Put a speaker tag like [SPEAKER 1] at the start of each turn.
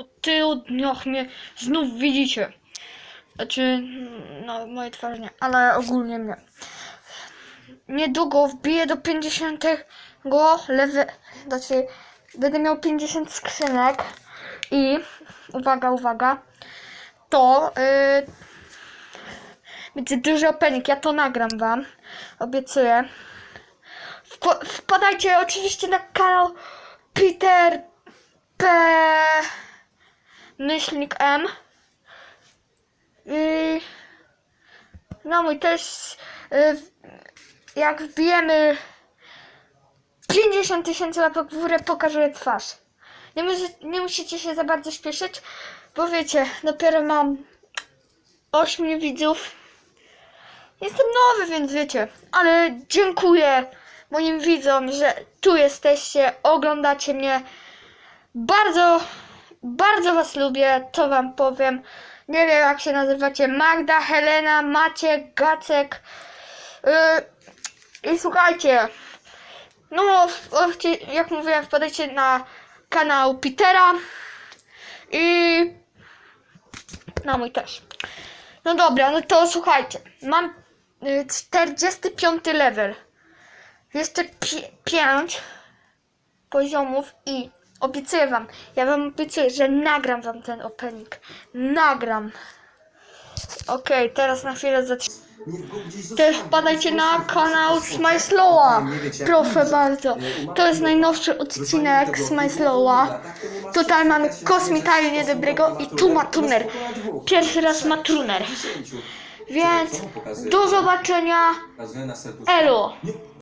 [SPEAKER 1] po tylu dniach mnie znów widzicie. Znaczy, no mojej twarzy nie, ale ogólnie mnie. Niedługo wbiję do 50 lewy, znaczy będę miał 50 skrzynek i uwaga, uwaga, to yy, będzie duży opening, ja to nagram wam, obiecuję. Wpo- wpadajcie oczywiście na kanał Peter P. Myślnik M. I no mój też y, jak wbijemy 50 tysięcy łapek w górę pokażę twarz. Nie, musi, nie musicie się za bardzo śpieszyć, bo wiecie, dopiero mam 8 widzów. Jestem nowy, więc wiecie, ale dziękuję moim widzom, że tu jesteście, oglądacie mnie. Bardzo, bardzo was lubię, to wam powiem. Nie wiem jak się nazywacie, Magda, Helena, Maciek, Gacek. Yy, I słuchajcie, no, jak mówiłem, wpadajcie na kanał Petera i na mój też. No dobra, no to słuchajcie, mam y, 45 level. Jeszcze 5 poziomów i obiecuję wam, ja wam obiecuję, że nagram wam ten opening. Nagram. Okej, teraz na chwilę zatrzymam. Też wpadajcie na kanał Smyslowa. Proszę bardzo. To jest najnowszy odcinek Smyslowa. Tutaj mamy kosmitalię dobrego i tu ma tuner. Pierwszy raz ma tuner. Więc do zobaczenia. Elo.